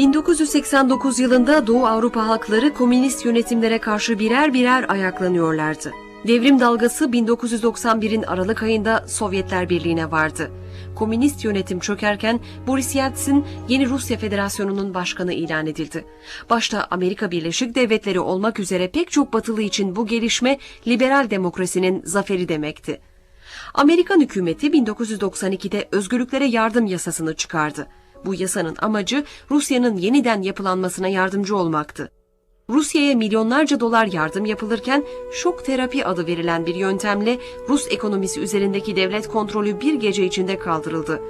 1989 yılında Doğu Avrupa halkları komünist yönetimlere karşı birer birer ayaklanıyorlardı. Devrim dalgası 1991'in Aralık ayında Sovyetler Birliği'ne vardı. Komünist yönetim çökerken Boris Yeltsin yeni Rusya Federasyonu'nun başkanı ilan edildi. Başta Amerika Birleşik Devletleri olmak üzere pek çok batılı için bu gelişme liberal demokrasinin zaferi demekti. Amerikan hükümeti 1992'de özgürlüklere yardım yasasını çıkardı. Bu yasanın amacı Rusya'nın yeniden yapılanmasına yardımcı olmaktı. Rusya'ya milyonlarca dolar yardım yapılırken şok terapi adı verilen bir yöntemle Rus ekonomisi üzerindeki devlet kontrolü bir gece içinde kaldırıldı.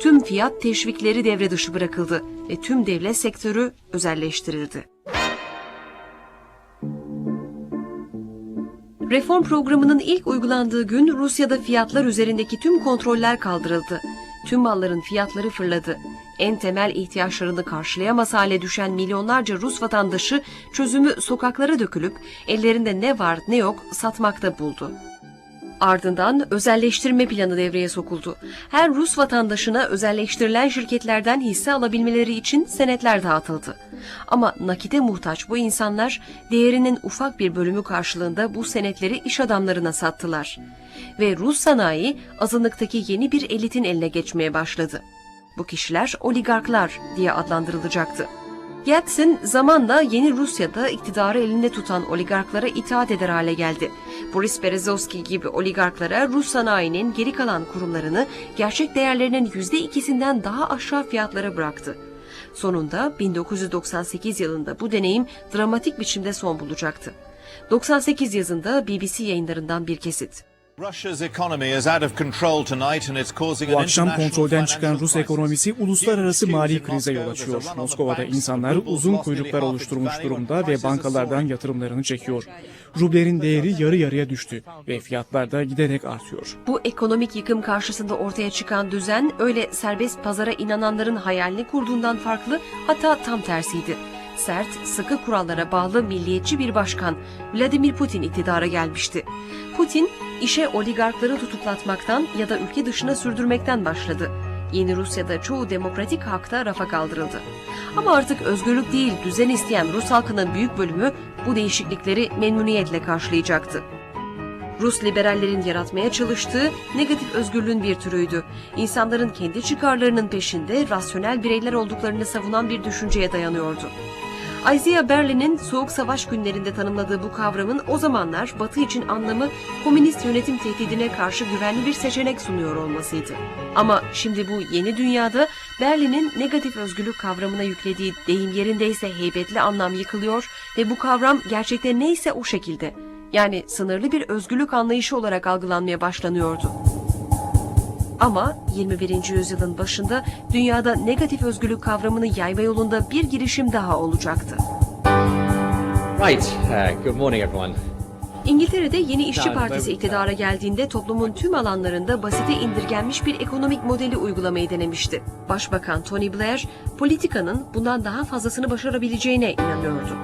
Tüm fiyat teşvikleri devre dışı bırakıldı ve tüm devlet sektörü özelleştirildi. Reform programının ilk uygulandığı gün Rusya'da fiyatlar üzerindeki tüm kontroller kaldırıldı. Tüm malların fiyatları fırladı. En temel ihtiyaçlarını karşılayamaz hale düşen milyonlarca Rus vatandaşı çözümü sokaklara dökülüp ellerinde ne var ne yok satmakta buldu. Ardından özelleştirme planı devreye sokuldu. Her Rus vatandaşına özelleştirilen şirketlerden hisse alabilmeleri için senetler dağıtıldı. Ama nakite muhtaç bu insanlar değerinin ufak bir bölümü karşılığında bu senetleri iş adamlarına sattılar. Ve Rus sanayi azınlıktaki yeni bir elitin eline geçmeye başladı. Bu kişiler oligarklar diye adlandırılacaktı. Yeltsin zamanla yeni Rusya'da iktidarı elinde tutan oligarklara itaat eder hale geldi. Boris Berezovski gibi oligarklara Rus sanayinin geri kalan kurumlarını gerçek değerlerinin yüzde ikisinden daha aşağı fiyatlara bıraktı. Sonunda 1998 yılında bu deneyim dramatik biçimde son bulacaktı. 98 yazında BBC yayınlarından bir kesit. Russia's economy is out of control tonight and it's causing Bu an akşam international kontrolden çıkan financial Rus crisis. ekonomisi uluslararası mali krize yol açıyor. Moskova'da insanlar uzun kuyruklar oluşturmuş durumda ve bankalardan yatırımlarını çekiyor. Rublerin değeri yarı yarıya düştü ve fiyatlar da giderek artıyor. Bu ekonomik yıkım karşısında ortaya çıkan düzen öyle serbest pazara inananların hayalini kurduğundan farklı hatta tam tersiydi. Sert, sıkı kurallara bağlı milliyetçi bir başkan Vladimir Putin iktidara gelmişti. Putin işe oligarkları tutuklatmaktan ya da ülke dışına sürdürmekten başladı. Yeni Rusya'da çoğu demokratik hakta rafa kaldırıldı. Ama artık özgürlük değil, düzen isteyen Rus halkının büyük bölümü bu değişiklikleri memnuniyetle karşılayacaktı. Rus liberallerin yaratmaya çalıştığı negatif özgürlüğün bir türüydü. İnsanların kendi çıkarlarının peşinde rasyonel bireyler olduklarını savunan bir düşünceye dayanıyordu. Isaiah Berlin'in Soğuk Savaş günlerinde tanımladığı bu kavramın o zamanlar Batı için anlamı komünist yönetim tehdidine karşı güvenli bir seçenek sunuyor olmasıydı. Ama şimdi bu yeni dünyada Berlin'in negatif özgürlük kavramına yüklediği deyim yerindeyse heybetli anlam yıkılıyor ve bu kavram gerçekte neyse o şekilde yani sınırlı bir özgürlük anlayışı olarak algılanmaya başlanıyordu. Ama 21. yüzyılın başında dünyada negatif özgürlük kavramını yayma yolunda bir girişim daha olacaktı. Right. Uh, good morning, everyone. İngiltere'de yeni işçi partisi iktidara geldiğinde toplumun tüm alanlarında basite indirgenmiş bir ekonomik modeli uygulamayı denemişti. Başbakan Tony Blair, politikanın bundan daha fazlasını başarabileceğine inanıyordu.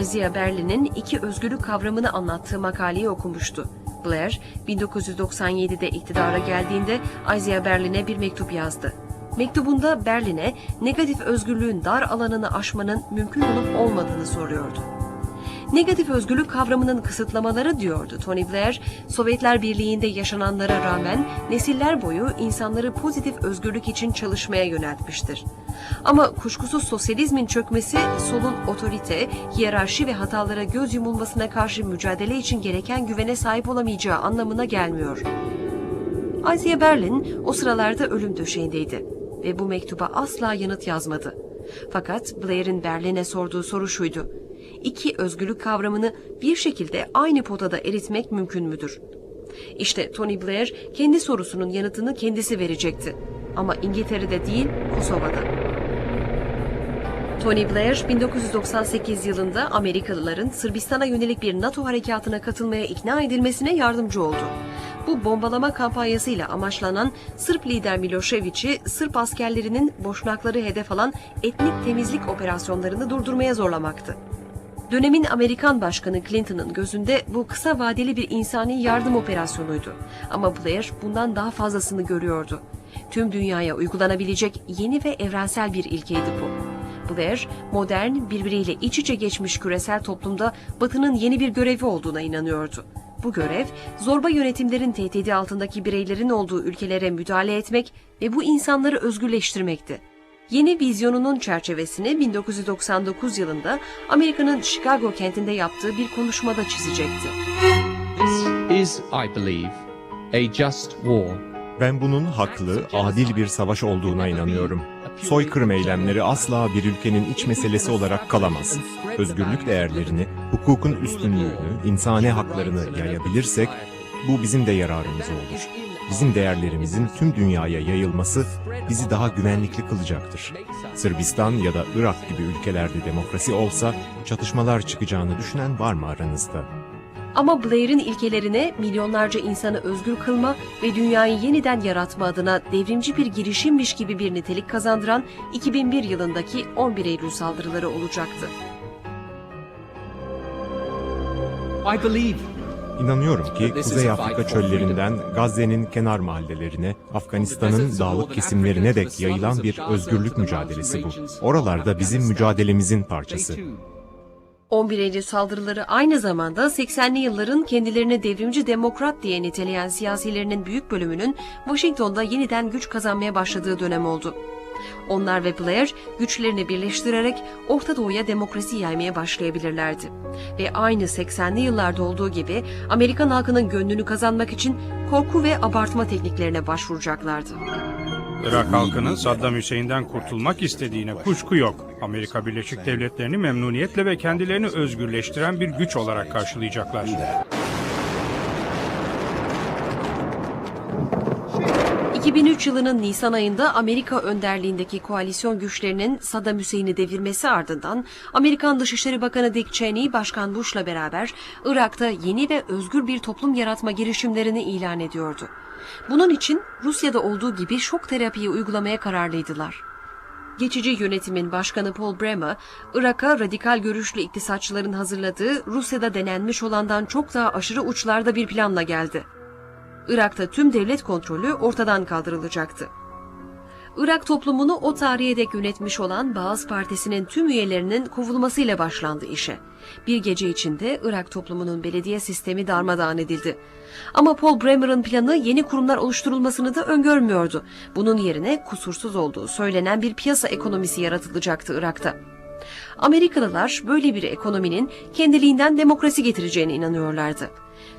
Isaiah Berlin'in iki özgürlük kavramını anlattığı makaleyi okumuştu. Blair, 1997'de iktidara geldiğinde Isaiah Berlin'e bir mektup yazdı. Mektubunda Berlin'e negatif özgürlüğün dar alanını aşmanın mümkün olup olmadığını soruyordu. Negatif özgürlük kavramının kısıtlamaları diyordu Tony Blair, Sovyetler Birliği'nde yaşananlara rağmen nesiller boyu insanları pozitif özgürlük için çalışmaya yöneltmiştir. Ama kuşkusuz sosyalizmin çökmesi solun otorite, hiyerarşi ve hatalara göz yumulmasına karşı mücadele için gereken güvene sahip olamayacağı anlamına gelmiyor. Isaiah Berlin o sıralarda ölüm döşeğindeydi ve bu mektuba asla yanıt yazmadı. Fakat Blair'in Berlin'e sorduğu soru şuydu. İki özgürlük kavramını bir şekilde aynı potada eritmek mümkün müdür? İşte Tony Blair kendi sorusunun yanıtını kendisi verecekti. Ama İngiltere'de değil, Kosova'da. Tony Blair 1998 yılında Amerikalıların Sırbistan'a yönelik bir NATO harekatına katılmaya ikna edilmesine yardımcı oldu. Bu bombalama kampanyasıyla amaçlanan Sırp lider Milošević'i Sırp askerlerinin boşnakları hedef alan etnik temizlik operasyonlarını durdurmaya zorlamaktı. Dönemin Amerikan Başkanı Clinton'ın gözünde bu kısa vadeli bir insani yardım operasyonuydu. Ama Blair bundan daha fazlasını görüyordu. Tüm dünyaya uygulanabilecek yeni ve evrensel bir ilkeydi bu. Blair, modern, birbiriyle iç içe geçmiş küresel toplumda Batı'nın yeni bir görevi olduğuna inanıyordu. Bu görev, zorba yönetimlerin tehdidi altındaki bireylerin olduğu ülkelere müdahale etmek ve bu insanları özgürleştirmekti. Yeni vizyonunun çerçevesini 1999 yılında Amerika'nın Chicago kentinde yaptığı bir konuşmada çizecekti. This is, I believe, a just war. Ben bunun haklı, adil bir savaş olduğuna inanıyorum. Soykırım eylemleri asla bir ülkenin iç meselesi olarak kalamaz. Özgürlük değerlerini, hukukun üstünlüğünü, insani haklarını yayabilirsek bu bizim de yararımıza olur. Bizim değerlerimizin tüm dünyaya yayılması bizi daha güvenlikli kılacaktır. Sırbistan ya da Irak gibi ülkelerde demokrasi olsa çatışmalar çıkacağını düşünen var mı aranızda? Ama Blair'in ilkelerine milyonlarca insanı özgür kılma ve dünyayı yeniden yaratma adına devrimci bir girişimmiş gibi bir nitelik kazandıran 2001 yılındaki 11 Eylül saldırıları olacaktı. I believe İnanıyorum ki Kuzey Afrika çöllerinden Gazze'nin kenar mahallelerine, Afganistan'ın dağlık kesimlerine dek yayılan bir özgürlük mücadelesi bu. Oralarda bizim mücadelemizin parçası. 11 Eylül saldırıları aynı zamanda 80'li yılların kendilerini devrimci demokrat diye niteleyen siyasilerinin büyük bölümünün Washington'da yeniden güç kazanmaya başladığı dönem oldu. Onlar ve Blair güçlerini birleştirerek Orta Doğu'ya demokrasi yaymaya başlayabilirlerdi. Ve aynı 80'li yıllarda olduğu gibi Amerikan halkının gönlünü kazanmak için korku ve abartma tekniklerine başvuracaklardı. Irak halkının Saddam Hüseyin'den kurtulmak istediğine kuşku yok. Amerika Birleşik Devletleri'ni memnuniyetle ve kendilerini özgürleştiren bir güç olarak karşılayacaklar. ...2003 yılının Nisan ayında Amerika önderliğindeki koalisyon güçlerinin Saddam Hüseyin'i devirmesi ardından... ...Amerikan Dışişleri Bakanı Dick Cheney, Başkan Bush'la beraber... ...Irak'ta yeni ve özgür bir toplum yaratma girişimlerini ilan ediyordu. Bunun için Rusya'da olduğu gibi şok terapiyi uygulamaya kararlıydılar. Geçici yönetimin başkanı Paul Bremer, Irak'a radikal görüşlü iktisatçıların hazırladığı Rusya'da denenmiş olandan çok daha aşırı uçlarda bir planla geldi. Irak'ta tüm devlet kontrolü ortadan kaldırılacaktı. Irak toplumunu o tarihe dek yönetmiş olan Baas Partisi'nin tüm üyelerinin kovulmasıyla başlandı işe. Bir gece içinde Irak toplumunun belediye sistemi darmadağın edildi. Ama Paul Bremer'ın planı yeni kurumlar oluşturulmasını da öngörmüyordu. Bunun yerine kusursuz olduğu söylenen bir piyasa ekonomisi yaratılacaktı Irak'ta. Amerikalılar böyle bir ekonominin kendiliğinden demokrasi getireceğine inanıyorlardı.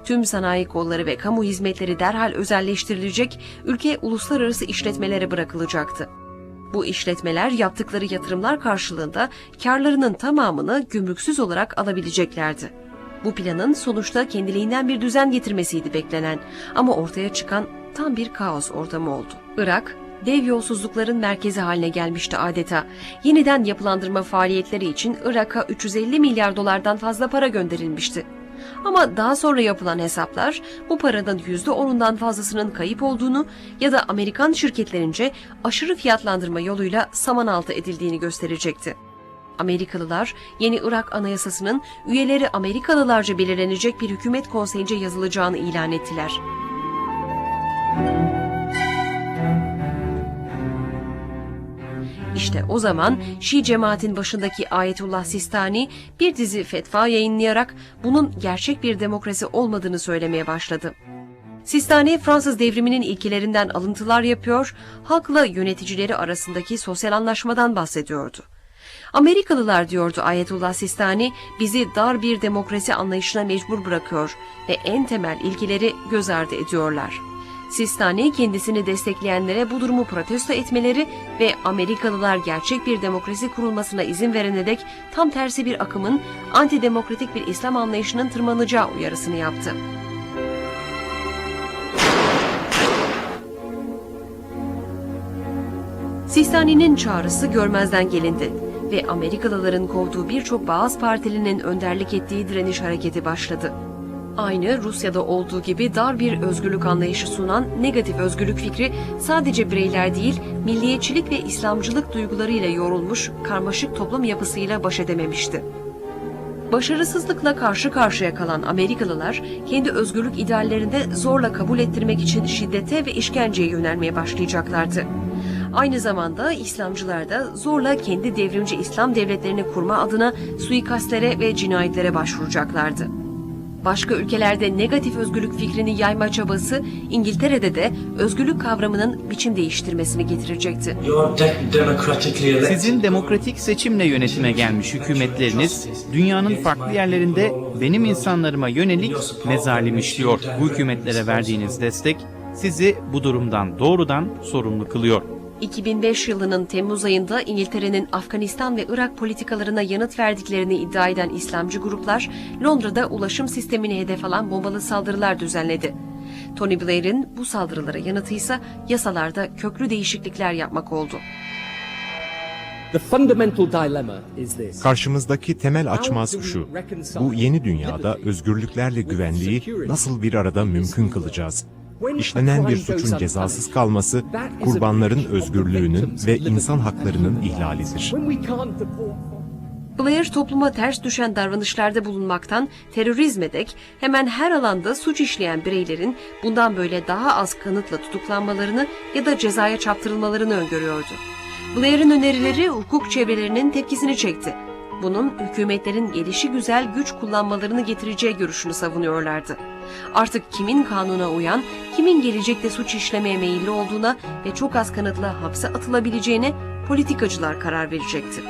Tüm sanayi kolları ve kamu hizmetleri derhal özelleştirilecek, ülke uluslararası işletmelere bırakılacaktı. Bu işletmeler yaptıkları yatırımlar karşılığında karlarının tamamını gümrüksüz olarak alabileceklerdi. Bu planın sonuçta kendiliğinden bir düzen getirmesiydi beklenen ama ortaya çıkan tam bir kaos ortamı oldu. Irak, dev yolsuzlukların merkezi haline gelmişti adeta. Yeniden yapılandırma faaliyetleri için Irak'a 350 milyar dolardan fazla para gönderilmişti. Ama daha sonra yapılan hesaplar bu paranın %10'undan fazlasının kayıp olduğunu ya da Amerikan şirketlerince aşırı fiyatlandırma yoluyla saman altı edildiğini gösterecekti. Amerikalılar yeni Irak Anayasası'nın üyeleri Amerikalılarca belirlenecek bir hükümet konseyince yazılacağını ilan ettiler. İşte o zaman Şii cemaatin başındaki Ayetullah Sistani bir dizi fetva yayınlayarak bunun gerçek bir demokrasi olmadığını söylemeye başladı. Sistani Fransız devriminin ilkelerinden alıntılar yapıyor, halkla yöneticileri arasındaki sosyal anlaşmadan bahsediyordu. Amerikalılar diyordu Ayetullah Sistani bizi dar bir demokrasi anlayışına mecbur bırakıyor ve en temel ilkeleri göz ardı ediyorlar. Sistani kendisini destekleyenlere bu durumu protesto etmeleri ve Amerikalılar gerçek bir demokrasi kurulmasına izin verene dek tam tersi bir akımın antidemokratik bir İslam anlayışının tırmanacağı uyarısını yaptı. Sistani'nin çağrısı görmezden gelindi ve Amerikalıların kovduğu birçok Baas Partilinin önderlik ettiği direniş hareketi başladı. Aynı Rusya'da olduğu gibi dar bir özgürlük anlayışı sunan negatif özgürlük fikri sadece bireyler değil, milliyetçilik ve İslamcılık duygularıyla yorulmuş karmaşık toplum yapısıyla baş edememişti. Başarısızlıkla karşı karşıya kalan Amerikalılar kendi özgürlük ideallerinde zorla kabul ettirmek için şiddete ve işkenceye yönelmeye başlayacaklardı. Aynı zamanda İslamcılar da zorla kendi devrimci İslam devletlerini kurma adına suikastlere ve cinayetlere başvuracaklardı. Başka ülkelerde negatif özgürlük fikrini yayma çabası İngiltere'de de özgürlük kavramının biçim değiştirmesini getirecekti. Sizin demokratik seçimle yönetime gelmiş hükümetleriniz dünyanın farklı yerlerinde benim insanlarıma yönelik mezalim işliyor. Bu hükümetlere verdiğiniz destek sizi bu durumdan doğrudan sorumlu kılıyor. 2005 yılının Temmuz ayında İngiltere'nin Afganistan ve Irak politikalarına yanıt verdiklerini iddia eden İslamcı gruplar Londra'da ulaşım sistemini hedef alan bombalı saldırılar düzenledi. Tony Blair'in bu saldırılara yanıtı ise yasalarda köklü değişiklikler yapmak oldu. Karşımızdaki temel açmaz şu. Bu yeni dünyada özgürlüklerle güvenliği nasıl bir arada mümkün kılacağız? İşlenen bir suçun cezasız kalması, kurbanların özgürlüğünün ve insan haklarının ihlalidir. Blair topluma ters düşen davranışlarda bulunmaktan terörizme dek hemen her alanda suç işleyen bireylerin bundan böyle daha az kanıtla tutuklanmalarını ya da cezaya çarptırılmalarını öngörüyordu. Blair'in önerileri hukuk çevrelerinin tepkisini çekti. Bunun hükümetlerin gelişi güzel güç kullanmalarını getireceği görüşünü savunuyorlardı. Artık kimin kanuna uyan, kimin gelecekte suç işlemeye meyilli olduğuna ve çok az kanıtla hapse atılabileceğine politikacılar karar verecekti.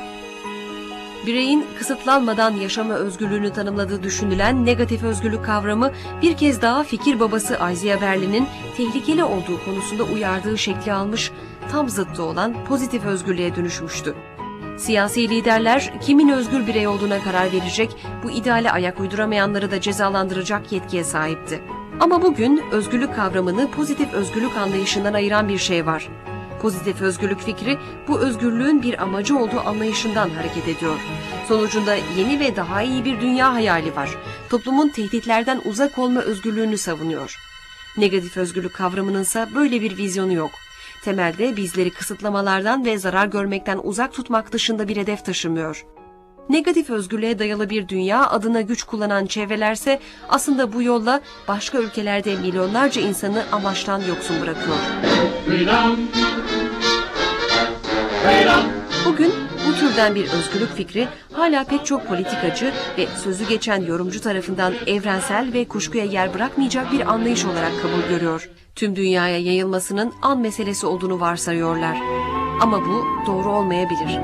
Bireyin kısıtlanmadan yaşama özgürlüğünü tanımladığı düşünülen negatif özgürlük kavramı bir kez daha fikir babası Isaiah Berlin'in tehlikeli olduğu konusunda uyardığı şekli almış, tam zıttı olan pozitif özgürlüğe dönüşmüştü. Siyasi liderler kimin özgür birey olduğuna karar verecek, bu ideale ayak uyduramayanları da cezalandıracak yetkiye sahipti. Ama bugün özgürlük kavramını pozitif özgürlük anlayışından ayıran bir şey var. Pozitif özgürlük fikri bu özgürlüğün bir amacı olduğu anlayışından hareket ediyor. Sonucunda yeni ve daha iyi bir dünya hayali var. Toplumun tehditlerden uzak olma özgürlüğünü savunuyor. Negatif özgürlük kavramının ise böyle bir vizyonu yok. Temelde bizleri kısıtlamalardan ve zarar görmekten uzak tutmak dışında bir hedef taşımıyor. Negatif özgürlüğe dayalı bir dünya adına güç kullanan çevrelerse aslında bu yolla başka ülkelerde milyonlarca insanı amaçtan yoksun bırakıyor. Bugün bu türden bir özgürlük fikri hala pek çok politikacı ve sözü geçen yorumcu tarafından evrensel ve kuşkuya yer bırakmayacak bir anlayış olarak kabul görüyor. Tüm dünyaya yayılmasının an meselesi olduğunu varsayıyorlar. Ama bu doğru olmayabilir.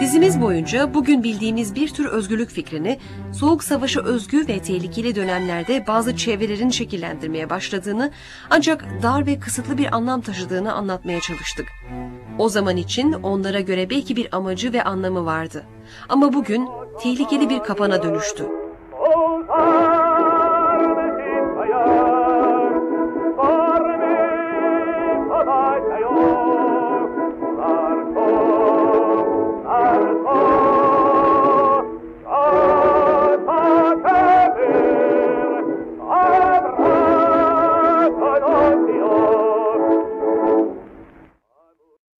Dizimiz boyunca bugün bildiğimiz bir tür özgürlük fikrini Soğuk Savaş'a özgü ve tehlikeli dönemlerde bazı çevrelerin şekillendirmeye başladığını ancak dar ve kısıtlı bir anlam taşıdığını anlatmaya çalıştık. O zaman için onlara göre belki bir amacı ve anlamı vardı. Ama bugün tehlikeli bir kapana dönüştü.